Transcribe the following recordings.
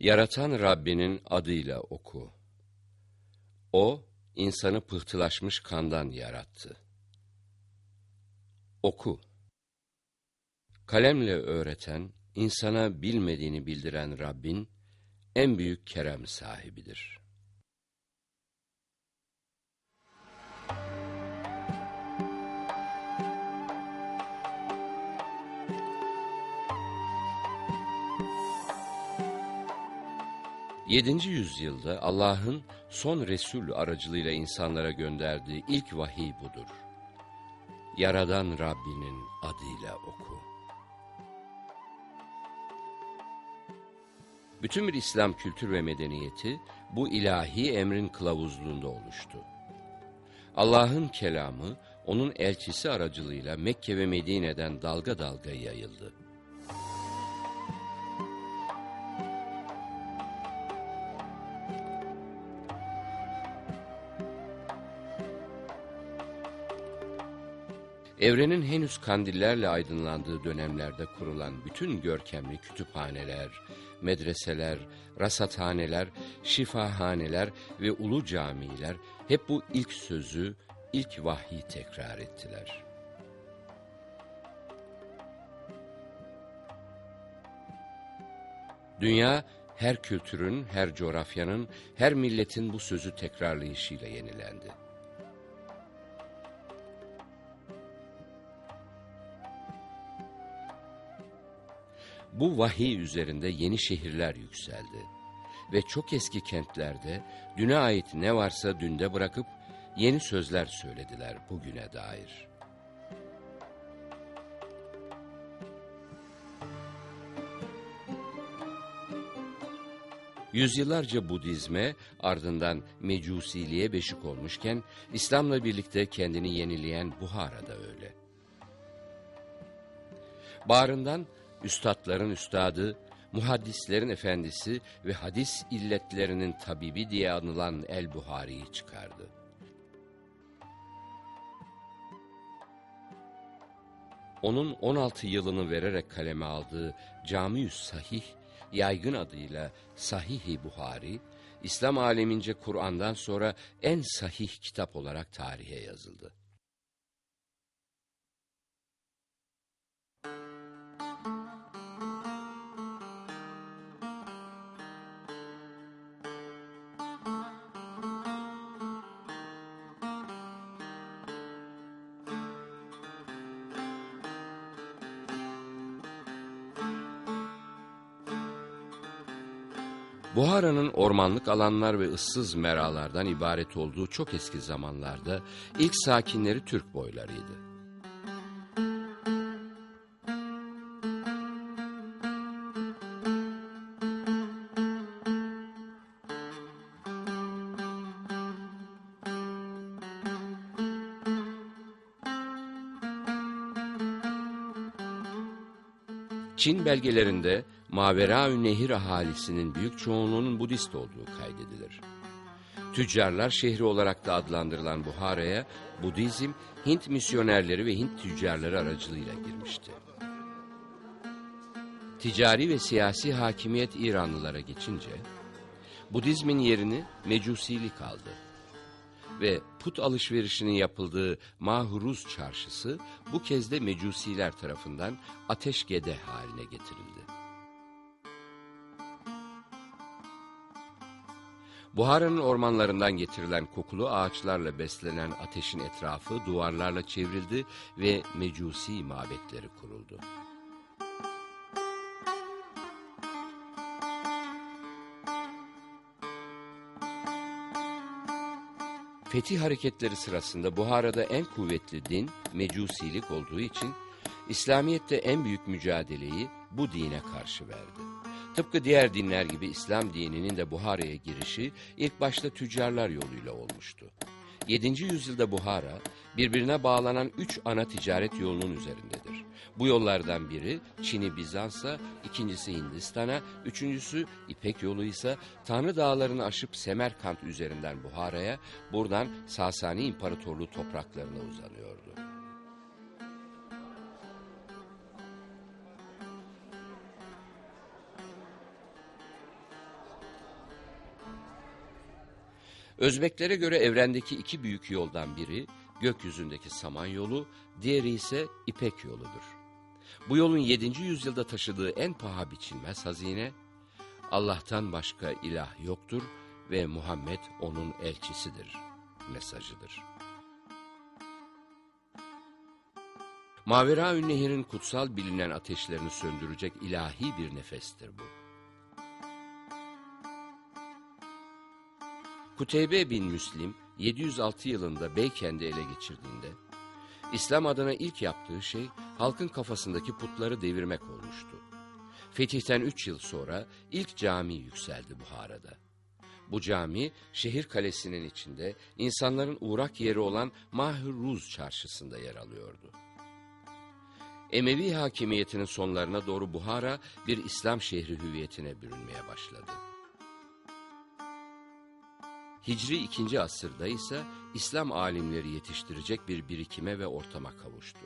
Yaratan Rabbinin adıyla oku. O, insanı pıhtılaşmış kandan yarattı. Oku. Kalemle öğreten, insana bilmediğini bildiren Rabbin, en büyük kerem sahibidir. Yedinci yüzyılda Allah'ın son Resul aracılığıyla insanlara gönderdiği ilk vahiy budur. Yaradan Rabbinin adıyla oku. Bütün bir İslam kültür ve medeniyeti bu ilahi emrin kılavuzluğunda oluştu. Allah'ın kelamı onun elçisi aracılığıyla Mekke ve Medine'den dalga dalga yayıldı. Evrenin henüz kandillerle aydınlandığı dönemlerde kurulan bütün görkemli kütüphaneler, medreseler, rasathaneler, şifahaneler ve ulu camiler hep bu ilk sözü, ilk vahyi tekrar ettiler. Dünya her kültürün, her coğrafyanın, her milletin bu sözü tekrarlayışıyla yenilendi. Bu vahiy üzerinde yeni şehirler yükseldi. Ve çok eski kentlerde düne ait ne varsa dünde bırakıp yeni sözler söylediler bugüne dair. Yüzyıllarca Budizme ardından Mecusiliğe beşik olmuşken İslam'la birlikte kendini yenileyen Buhara'da öyle. Bağrından üstadların üstadı, muhaddislerin efendisi ve hadis illetlerinin tabibi diye anılan El-Buhari'yi çıkardı. Onun 16 yılını vererek kaleme aldığı Camiüs Sahih, yaygın adıyla Sahih-i Buhari, İslam alemince Kur'an'dan sonra en sahih kitap olarak tarihe yazıldı. Buhara'nın ormanlık alanlar ve ıssız meralardan ibaret olduğu çok eski zamanlarda ilk sakinleri Türk boylarıydı. Çin belgelerinde Maveraü Nehir ahalisinin büyük çoğunluğunun Budist olduğu kaydedilir. Tüccarlar şehri olarak da adlandırılan Buhara'ya Budizm, Hint misyonerleri ve Hint tüccarları aracılığıyla girmişti. Ticari ve siyasi hakimiyet İranlılara geçince, Budizmin yerini Mecusilik aldı ve put alışverişinin yapıldığı Mahuruz çarşısı bu kez de Mecusiler tarafından ateşgede haline getirildi. Buhara'nın ormanlarından getirilen kokulu ağaçlarla beslenen ateşin etrafı duvarlarla çevrildi ve Mecusi mabetleri kuruldu. Fetih hareketleri sırasında Buhara'da en kuvvetli din Mecusilik olduğu için İslamiyet'te en büyük mücadeleyi bu dine karşı verdi. Tıpkı diğer dinler gibi İslam dininin de Buhara'ya girişi ilk başta tüccarlar yoluyla olmuştu. 7. yüzyılda Buhara birbirine bağlanan üç ana ticaret yolunun üzerindedir. Bu yollardan biri Çin'i Bizans'a, ikincisi Hindistan'a, üçüncüsü İpek yolu ise Tanrı dağlarını aşıp Semerkant üzerinden Buhara'ya, buradan Sasani İmparatorluğu topraklarına uzanıyordu. Özbeklere göre evrendeki iki büyük yoldan biri gökyüzündeki Samanyolu, diğeri ise İpek yoludur. Bu yolun 7. yüzyılda taşıdığı en paha biçilmez hazine, Allah'tan başka ilah yoktur ve Muhammed onun elçisidir mesajıdır. Maveraün Nehir'in kutsal bilinen ateşlerini söndürecek ilahi bir nefestir bu. Kuteybe bin Müslim 706 yılında Beykent'i ele geçirdiğinde İslam adına ilk yaptığı şey halkın kafasındaki putları devirmek olmuştu. Fetihten üç yıl sonra ilk cami yükseldi Buhara'da. Bu cami şehir kalesinin içinde insanların uğrak yeri olan Mahir Ruz çarşısında yer alıyordu. Emevi hakimiyetinin sonlarına doğru Buhara bir İslam şehri hüviyetine bürünmeye başladı. Hicri 2. asırda ise İslam alimleri yetiştirecek bir birikime ve ortama kavuştu.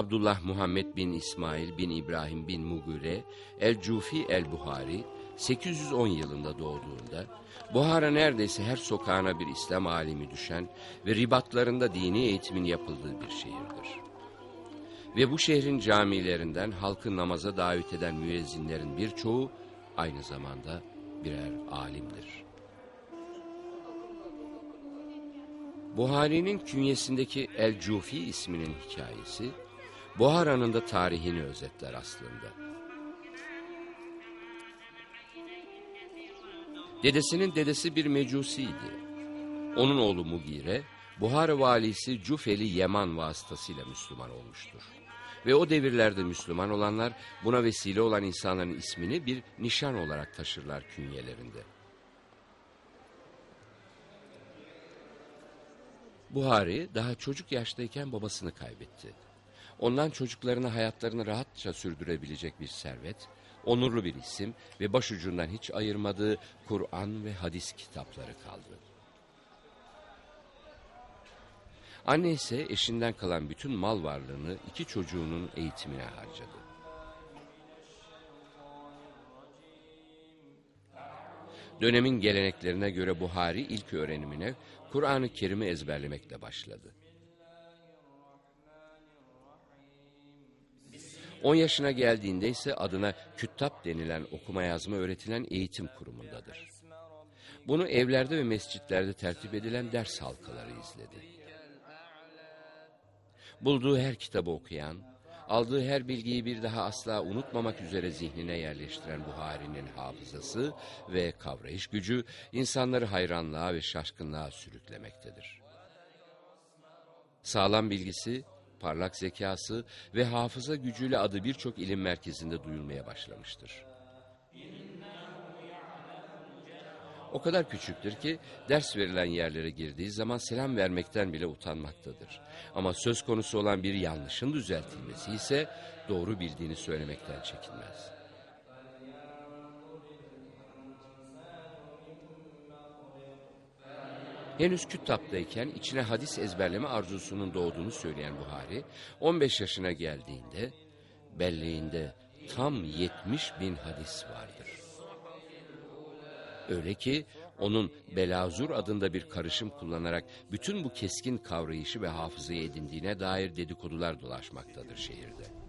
Abdullah Muhammed bin İsmail bin İbrahim bin Mugire el-Cufi el-Buhari 810 yılında doğduğunda Buhara neredeyse her sokağına bir İslam alimi düşen ve ribatlarında dini eğitimin yapıldığı bir şehirdir. Ve bu şehrin camilerinden halkı namaza davet eden müezzinlerin birçoğu aynı zamanda birer alimdir. Buhari'nin künyesindeki El-Cufi isminin hikayesi, Buhara'nın da tarihini özetler aslında. Dedesinin dedesi bir mecusiydi. Onun oğlu Mugire, Buhara valisi Cufeli Yeman vasıtasıyla Müslüman olmuştur. Ve o devirlerde Müslüman olanlar buna vesile olan insanların ismini bir nişan olarak taşırlar künyelerinde. Buhari daha çocuk yaştayken babasını kaybetti. Ondan çocuklarına hayatlarını rahatça sürdürebilecek bir servet, onurlu bir isim ve başucundan hiç ayırmadığı Kur'an ve hadis kitapları kaldı. Anne ise eşinden kalan bütün mal varlığını iki çocuğunun eğitimine harcadı. Dönemin geleneklerine göre Buhari ilk öğrenimine Kur'an-ı Kerim'i ezberlemekle başladı. 10 yaşına geldiğinde ise adına küttap denilen okuma yazma öğretilen eğitim kurumundadır. Bunu evlerde ve mescitlerde tertip edilen ders halkaları izledi. Bulduğu her kitabı okuyan, aldığı her bilgiyi bir daha asla unutmamak üzere zihnine yerleştiren Buhari'nin hafızası ve kavrayış gücü insanları hayranlığa ve şaşkınlığa sürüklemektedir. Sağlam bilgisi, parlak zekası ve hafıza gücüyle adı birçok ilim merkezinde duyulmaya başlamıştır. O kadar küçüktür ki ders verilen yerlere girdiği zaman selam vermekten bile utanmaktadır. Ama söz konusu olan bir yanlışın düzeltilmesi ise doğru bildiğini söylemekten çekinmez. Henüz Kütap'tayken içine hadis ezberleme arzusunun doğduğunu söyleyen Buhari, 15 yaşına geldiğinde belleğinde tam 70 bin hadis vardır. Öyle ki onun Belazur adında bir karışım kullanarak bütün bu keskin kavrayışı ve hafızayı edindiğine dair dedikodular dolaşmaktadır şehirde.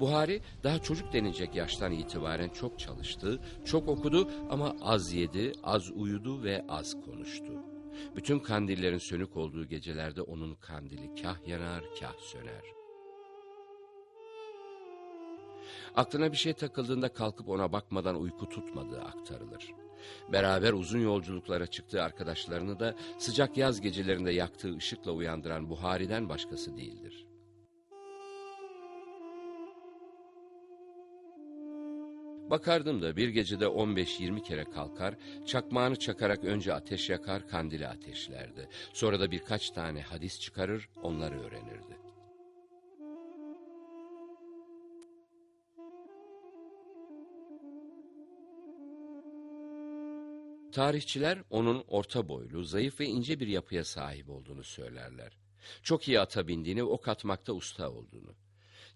Buhari daha çocuk denilecek yaştan itibaren çok çalıştı, çok okudu ama az yedi, az uyudu ve az konuştu. Bütün kandillerin sönük olduğu gecelerde onun kandili kah yanar kah söner. Aklına bir şey takıldığında kalkıp ona bakmadan uyku tutmadığı aktarılır. Beraber uzun yolculuklara çıktığı arkadaşlarını da sıcak yaz gecelerinde yaktığı ışıkla uyandıran Buhari'den başkası değildir. Bakardım da bir gecede 15-20 kere kalkar, çakmağını çakarak önce ateş yakar, kandili ateşlerdi. Sonra da birkaç tane hadis çıkarır, onları öğrenirdi. Tarihçiler onun orta boylu, zayıf ve ince bir yapıya sahip olduğunu söylerler. Çok iyi ata bindiğini, ok atmakta usta olduğunu.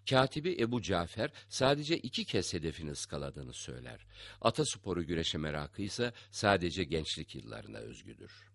Katibi Ebu Cafer sadece iki kez hedefini ıskaladığını söyler. Atasporu güreşe merakı ise sadece gençlik yıllarına özgüdür.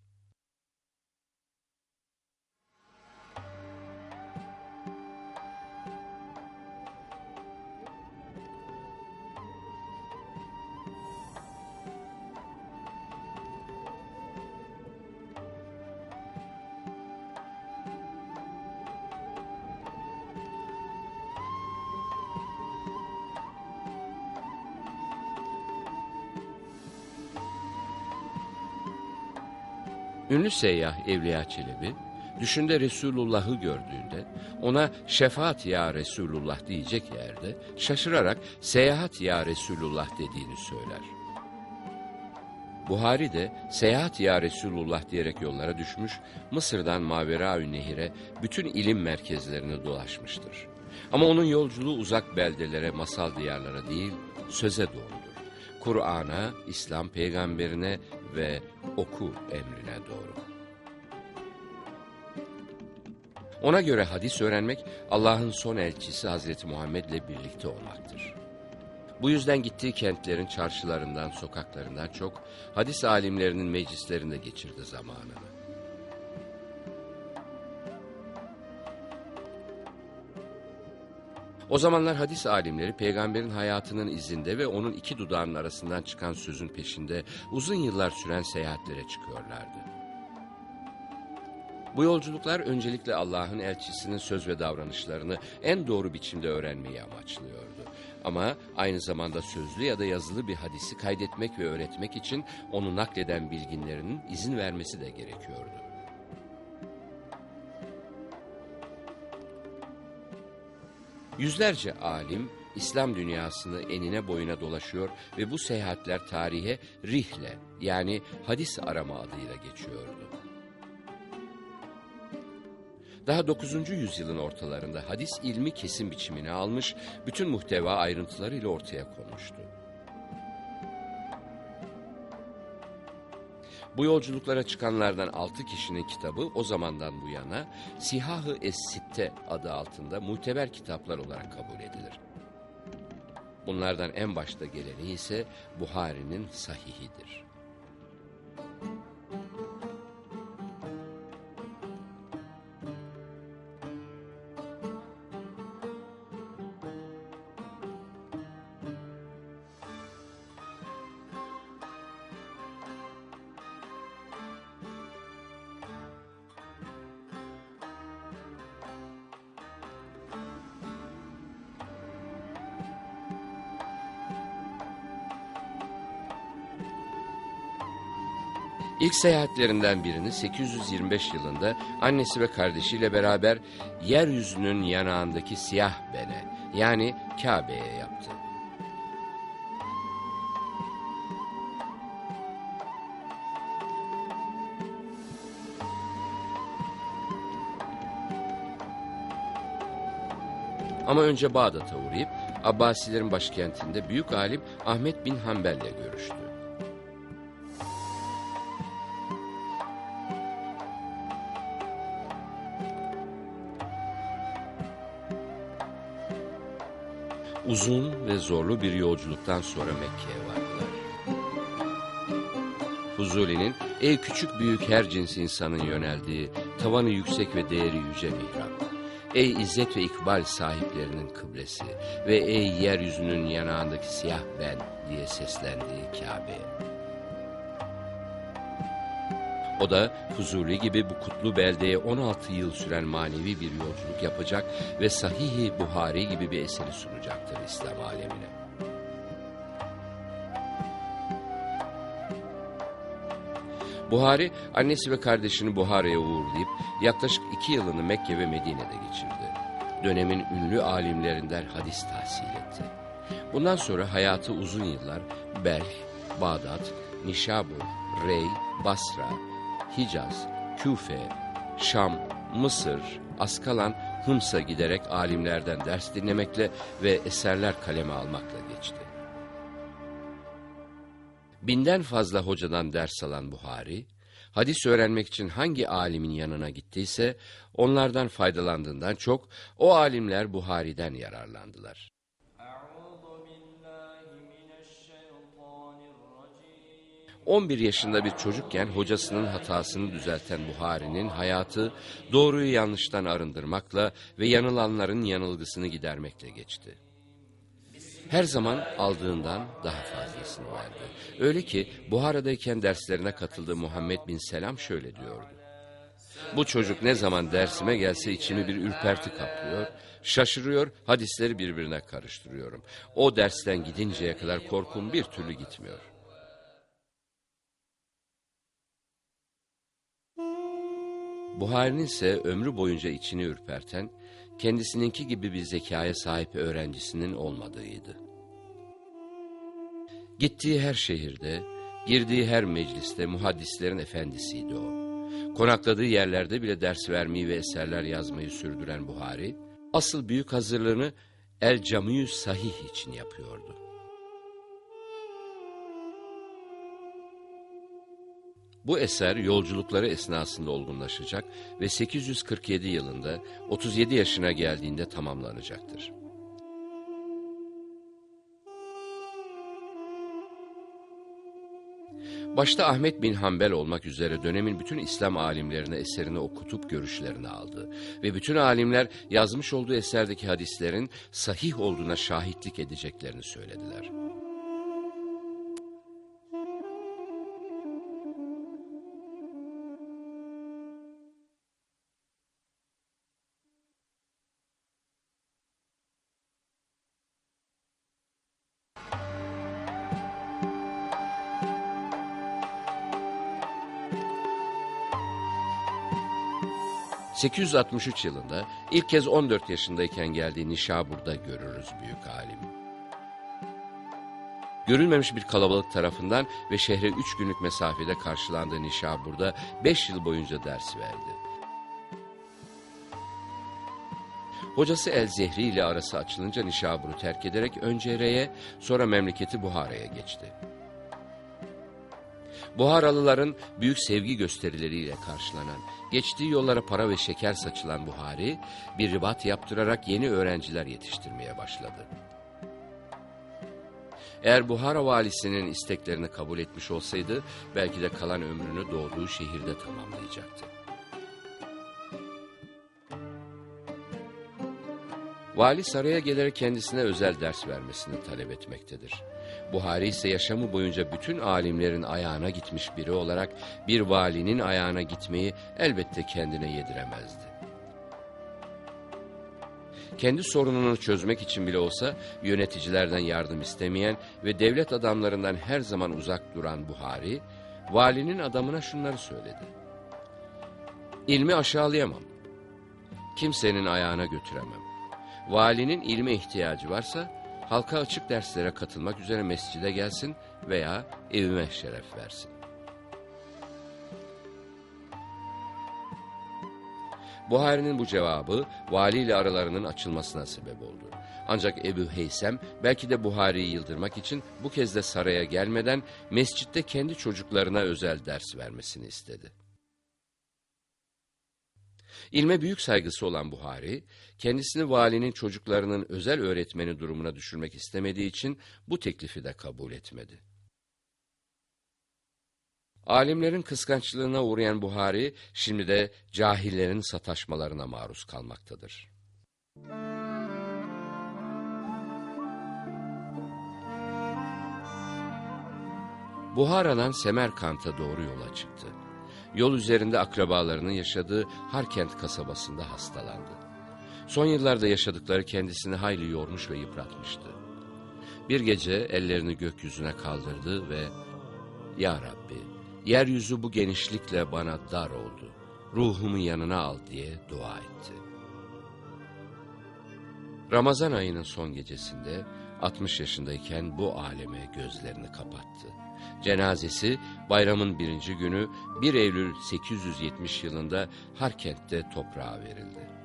Ünlü seyyah Evliya Çelebi, düşünde Resulullah'ı gördüğünde ona şefaat ya Resulullah diyecek yerde şaşırarak seyahat ya Resulullah dediğini söyler. Buhari de seyahat ya Resulullah diyerek yollara düşmüş, Mısır'dan Maveraü Nehir'e bütün ilim merkezlerini dolaşmıştır. Ama onun yolculuğu uzak beldelere, masal diyarlara değil, söze doğrudur. Kur'an'a, İslam peygamberine ve oku emrine doğru. Ona göre hadis öğrenmek Allah'ın son elçisi Hazreti Muhammed'le birlikte olmaktır. Bu yüzden gittiği kentlerin çarşılarından, sokaklarından çok hadis alimlerinin meclislerinde geçirdi zamanını. O zamanlar hadis alimleri peygamberin hayatının izinde ve onun iki dudağının arasından çıkan sözün peşinde uzun yıllar süren seyahatlere çıkıyorlardı. Bu yolculuklar öncelikle Allah'ın elçisinin söz ve davranışlarını en doğru biçimde öğrenmeyi amaçlıyordu. Ama aynı zamanda sözlü ya da yazılı bir hadisi kaydetmek ve öğretmek için onu nakleden bilginlerinin izin vermesi de gerekiyordu. Yüzlerce alim İslam dünyasını enine boyuna dolaşıyor ve bu seyahatler tarihe rihle yani hadis arama adıyla geçiyordu. Daha 9. yüzyılın ortalarında hadis ilmi kesim biçimini almış, bütün muhteva ayrıntılarıyla ortaya konmuştu. Bu yolculuklara çıkanlardan altı kişinin kitabı o zamandan bu yana Sihah-ı Es-Sitte adı altında muteber kitaplar olarak kabul edilir. Bunlardan en başta geleni ise Buhari'nin sahihidir. İlk seyahatlerinden birini 825 yılında annesi ve kardeşiyle beraber yeryüzünün yanağındaki siyah bene yani Kabe'ye yaptı. Ama önce Bağdat'a uğrayıp Abbasilerin başkentinde büyük alim Ahmet bin Hanbel'le görüştü. Uzun ve zorlu bir yolculuktan sonra Mekke'ye vardılar. Fuzuli'nin ey küçük büyük her cins insanın yöneldiği, tavanı yüksek ve değeri yüce mihrap. Ey izzet ve ikbal sahiplerinin kıblesi ve ey yeryüzünün yanağındaki siyah ben diye seslendiği Kabe. O da Fuzuli gibi bu kutlu beldeye 16 yıl süren manevi bir yolculuk yapacak ve Sahih-i Buhari gibi bir eseri sunacaktır İslam alemine. Buhari annesi ve kardeşini Buhara'ya uğurlayıp yaklaşık iki yılını Mekke ve Medine'de geçirdi. Dönemin ünlü alimlerinden hadis tahsil etti. Bundan sonra hayatı uzun yıllar Belh, Bağdat, Nişabur, Rey, Basra, Hicaz, Küfe, Şam, Mısır, Askalan, Hıms'a giderek alimlerden ders dinlemekle ve eserler kaleme almakla geçti. Binden fazla hocadan ders alan Buhari, hadis öğrenmek için hangi alimin yanına gittiyse onlardan faydalandığından çok o alimler Buhari'den yararlandılar. 11 yaşında bir çocukken hocasının hatasını düzelten Buhari'nin hayatı doğruyu yanlıştan arındırmakla ve yanılanların yanılgısını gidermekle geçti. Her zaman aldığından daha fazlasını verdi. Öyle ki Buhara'dayken derslerine katıldığı Muhammed bin Selam şöyle diyordu. Bu çocuk ne zaman dersime gelse içimi bir ürperti kaplıyor, şaşırıyor, hadisleri birbirine karıştırıyorum. O dersten gidinceye kadar korkum bir türlü gitmiyor. Buhari'nin ise ömrü boyunca içini ürperten, kendisininki gibi bir zekaya sahip öğrencisinin olmadığıydı. Gittiği her şehirde, girdiği her mecliste muhaddislerin efendisiydi o. Konakladığı yerlerde bile ders vermeyi ve eserler yazmayı sürdüren Buhari, asıl büyük hazırlığını El Camiyü Sahih için yapıyordu. Bu eser yolculukları esnasında olgunlaşacak ve 847 yılında 37 yaşına geldiğinde tamamlanacaktır. Başta Ahmet bin Hanbel olmak üzere dönemin bütün İslam alimlerine eserini okutup görüşlerini aldı. Ve bütün alimler yazmış olduğu eserdeki hadislerin sahih olduğuna şahitlik edeceklerini söylediler. 863 yılında ilk kez 14 yaşındayken geldiği Nişabur'da görürüz büyük alim. Görülmemiş bir kalabalık tarafından ve şehre üç günlük mesafede karşılandığı Nişabur'da beş yıl boyunca ders verdi. Hocası El Zehri ile arası açılınca Nişabur'u terk ederek önce Re'ye sonra memleketi Buhara'ya geçti. Buharalıların büyük sevgi gösterileriyle karşılanan, geçtiği yollara para ve şeker saçılan Buhari, bir ribat yaptırarak yeni öğrenciler yetiştirmeye başladı. Eğer Buhara valisinin isteklerini kabul etmiş olsaydı, belki de kalan ömrünü doğduğu şehirde tamamlayacaktı. Vali saraya gelerek kendisine özel ders vermesini talep etmektedir. Buhari ise yaşamı boyunca bütün alimlerin ayağına gitmiş biri olarak bir valinin ayağına gitmeyi elbette kendine yediremezdi. Kendi sorununu çözmek için bile olsa yöneticilerden yardım istemeyen ve devlet adamlarından her zaman uzak duran Buhari, valinin adamına şunları söyledi. İlmi aşağılayamam. Kimsenin ayağına götüremem. Valinin ilme ihtiyacı varsa halka açık derslere katılmak üzere mescide gelsin veya evime şeref versin. Buhari'nin bu cevabı valiyle aralarının açılmasına sebep oldu. Ancak Ebu Heysem belki de Buhari'yi yıldırmak için bu kez de saraya gelmeden mescitte kendi çocuklarına özel ders vermesini istedi. İlme büyük saygısı olan Buhari, kendisini valinin çocuklarının özel öğretmeni durumuna düşürmek istemediği için bu teklifi de kabul etmedi. Alimlerin kıskançlığına uğrayan Buhari, şimdi de cahillerin sataşmalarına maruz kalmaktadır. Buhara'dan Semerkant'a doğru yola çıktı. Yol üzerinde akrabalarının yaşadığı Harkent kasabasında hastalandı. Son yıllarda yaşadıkları kendisini hayli yormuş ve yıpratmıştı. Bir gece ellerini gökyüzüne kaldırdı ve ''Ya Rabbi, yeryüzü bu genişlikle bana dar oldu. Ruhumu yanına al.'' diye dua etti. Ramazan ayının son gecesinde 60 yaşındayken bu aleme gözlerini kapattı. Cenazesi bayramın birinci günü 1 Eylül 870 yılında Harkent'te toprağa verildi.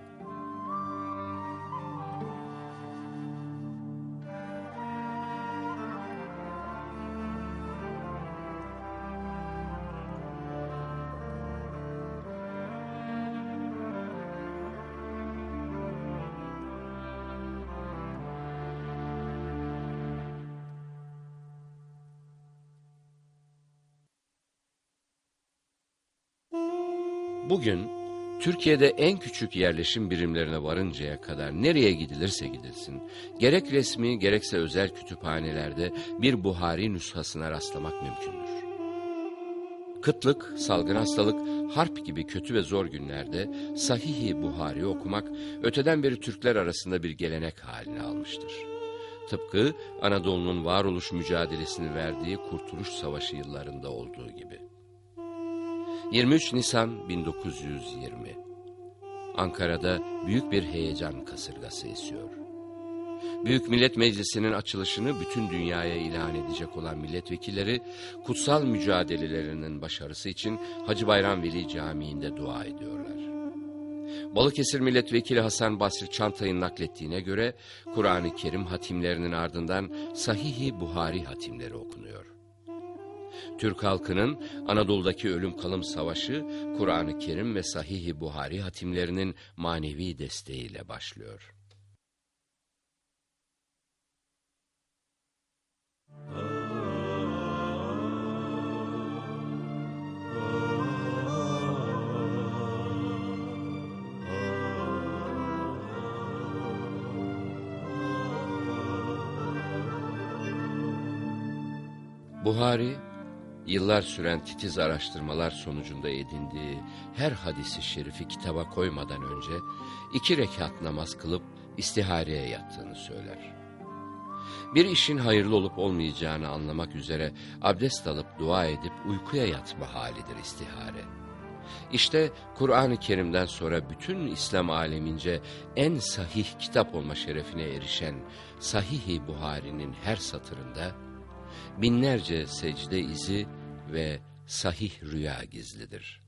Bugün Türkiye'de en küçük yerleşim birimlerine varıncaya kadar nereye gidilirse gidilsin, gerek resmi gerekse özel kütüphanelerde bir Buhari nüshasına rastlamak mümkündür. Kıtlık, salgın hastalık, harp gibi kötü ve zor günlerde Sahih-i Buhari okumak öteden beri Türkler arasında bir gelenek haline almıştır. Tıpkı Anadolu'nun varoluş mücadelesini verdiği Kurtuluş Savaşı yıllarında olduğu gibi. 23 Nisan 1920 Ankara'da büyük bir heyecan kasırgası esiyor. Büyük Millet Meclisi'nin açılışını bütün dünyaya ilan edecek olan milletvekilleri kutsal mücadelelerinin başarısı için Hacı Bayram Veli Camii'nde dua ediyorlar. Balıkesir Milletvekili Hasan Basri Çantay'ın naklettiğine göre Kur'an-ı Kerim hatimlerinin ardından Sahih-i Buhari hatimleri okunuyor. Türk halkının Anadolu'daki ölüm kalım savaşı Kur'an-ı Kerim ve Sahih-i Buhari hatimlerinin manevi desteğiyle başlıyor. Buhari yıllar süren titiz araştırmalar sonucunda edindiği her hadisi şerifi kitaba koymadan önce iki rekat namaz kılıp istihareye yattığını söyler. Bir işin hayırlı olup olmayacağını anlamak üzere abdest alıp dua edip uykuya yatma halidir istihare. İşte Kur'an-ı Kerim'den sonra bütün İslam alemince en sahih kitap olma şerefine erişen Sahih-i Buhari'nin her satırında binlerce secde izi ve sahih rüya gizlidir.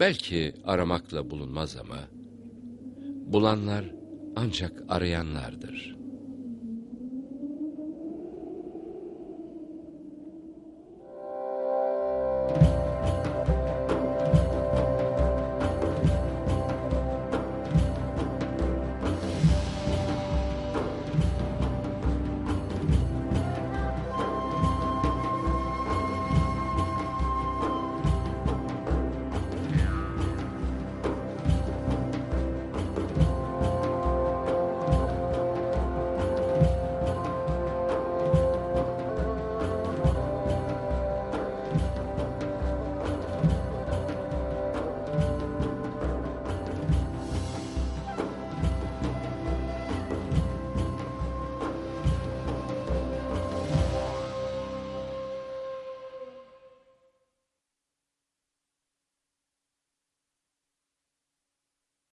Belki aramakla bulunmaz ama bulanlar ancak arayanlardır.''